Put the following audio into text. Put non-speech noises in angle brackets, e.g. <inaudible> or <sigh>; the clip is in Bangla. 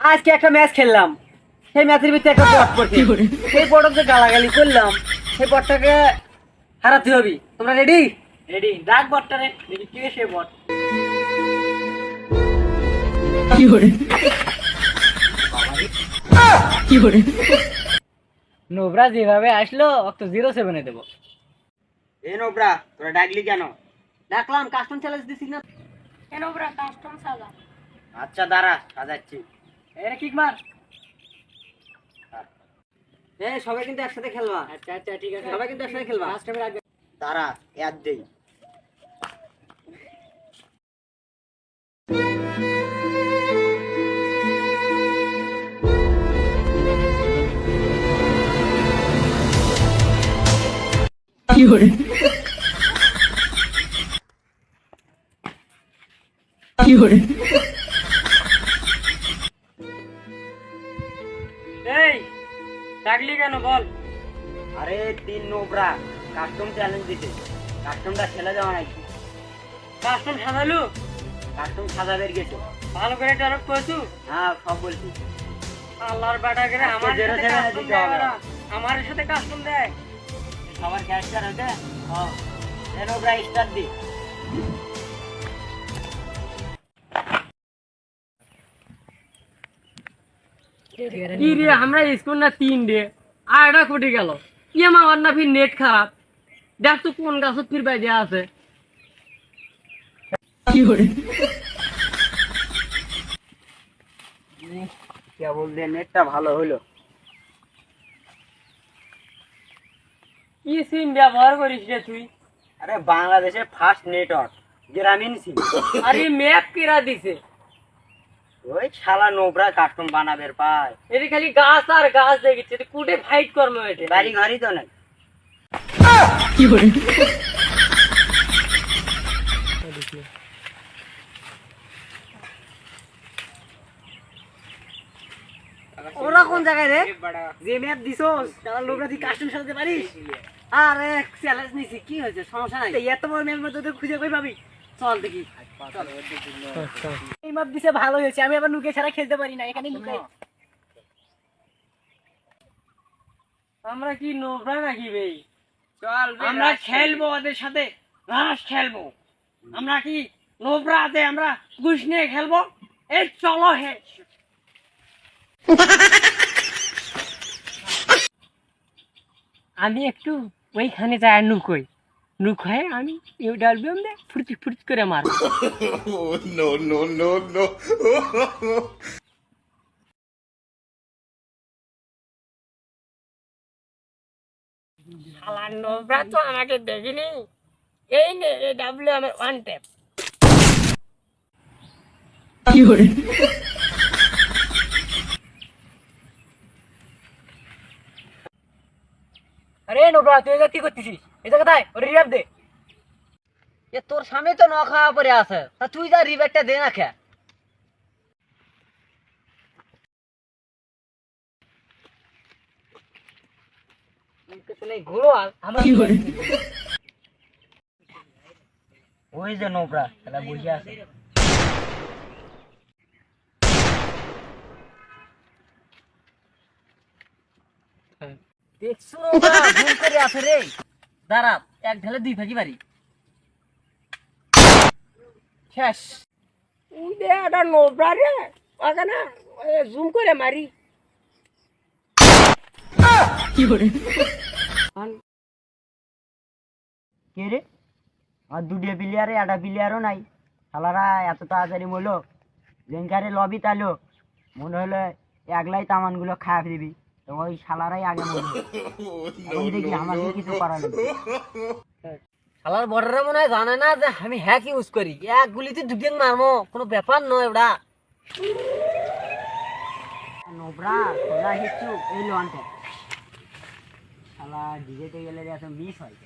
আজকে একটা ম্যাচ খেললাম। সেই ম্যাচের ভিতরে একটা পট পড়ছে। সেই পটক যে গালাগালি করলাম। সেই পটটাকে হারাতে হবে। তোমরা রেডি রেডি ডাক বটটা রে। দেখি কে সে বট কি করে কি করে নোবরা যেভাবে আসলো অত জিরো সেভেনে দেবো। এ নোবরা তোরা ডাকলি কেন? ডাকলাম কাস্টম চ্যালেঞ্জ দিছি না? কেন ওরা কাস্টম সাজা। আচ্ছা দাঁড়া সাজাচ্ছি। এরে কিক মার হ্যাঁ সবাই কিন্তু একসাথে খেলবা। আচ্ছা আচ্ছা ঠিক আছে। সবাই কিন্তু একসাথে খেলবা। লাস্ট টাইমে রাখবে। দাঁড়া এর দেই। এই ডাকলি কেন বল? আরে তিন নোবরা কাস্টম চ্যালেঞ্জ দিছে কাস্টমটা খেলে যাওয়া নাকি? কাস্টম সাজালু? কাস্টম সাজাবের গেছে। ভালো করে ডায়লগ কইছু হ্যাঁ সব বলছি। আল্লাহর বাটা করে আমার এ কাস্টম দিতে হবে। আমার সাথে কাস্টম দেয়। সবার ক্যাশটার আছে হ্যাঁ এ নোবরা স্টার দি। কি রে আমরা স্কুল না তিন রে আড়া কোটি গেল। কি আমার না ফির নেট খারাপ। দেখ তো কোন গাছত ফির বাইরে আছে। কেবল দিয়ে নেটটা ভালো হলো। কি সিম ব্যবহার করিস রে তুই? আরে বাংলাদেশের ফার্স্ট নেটওয়ার্ক গ্রামীণ সিম আরে ম্যাপ কিরা দিছে? ওই শালা নোবরা কাস্টম বানাবের পায়। এটি খালি গাছ আর গাছ দেখিচ্ছে কুটে ফাইট কর্ম এটা। বাড়ি ঘরই তো নাই। ওরা কোন জায়গায় রে? যে ম্যাপ দিছস তারা লোকরা তুই কাস্টম সাজাতে পারিস? আরে চ্যালেঞ্জ নিছি কি হয়েছে? সমস্যা নাই। এত বড় ম্যাপ মধ্যে তোদের খুঁজে কই পাবি? চল দেখি। এই ম্যাপ দিছে ভালো হয়েছে আমি আবার লুকে ছাড়া খেলতে পারি না এখানে লুকাই আমরা কি নোবরা নাকি ভাই? চল আমরা খেলব ওদের সাথে রাস খেলব। আমরা কি নোবরাতে আমরা ঘুষ নিয়ে খেলব? এই চলো হে। আমি একটু ওইখানে যাই নুকোই। নুক হয়ে আমি ইউ ডালবিয়াম দে ফুরতি ফুরতি করে মার। No, no, no, no. শালা নোবরা তো আমাকে দেখিনি। এই নে এই ডাব্লিউ আমার ওয়ান ট্যাপ আরে নোবরা তুই এটা কি করতেছিস এটা কোথায় ওর রিভাইভ দে এ তোর সামনে তো ন খাওয়া পড়ে আছে তা তুই যা রিভাইভটা দে না খা ঘুরো আমার ওই যে নোবরা খেলা বসে আছে দেখছ ভুল করে আছে রে। দাঁড়া এক ঢালে দুই বাড়ি। শেষ। উদে এটা নোবরা রে। ওকে না জুম করে মারি। কে রে? আর প্লেয়ারে একটা প্লেয়ারও নাই। শালারা এত তাড়াতাড়ি মরলো। জেনকারে লবি তালো। মনে হলো একলাই তামানগুলো খায় দিবি। ওই শালারাই আগে মরলো <laughs> দেখি আমাকে কিছু করার শালার বর্ডারে মনে হয় জানে না যে আমি হ্যাক ইউজ করি। এক গুলিতে দুদিন মারমো কোনো ব্যাপার নয় ওটা নোবরা খোলা হিচ্ছু এই লোনটা শালা ডিজেতে গেলে মিস হয়।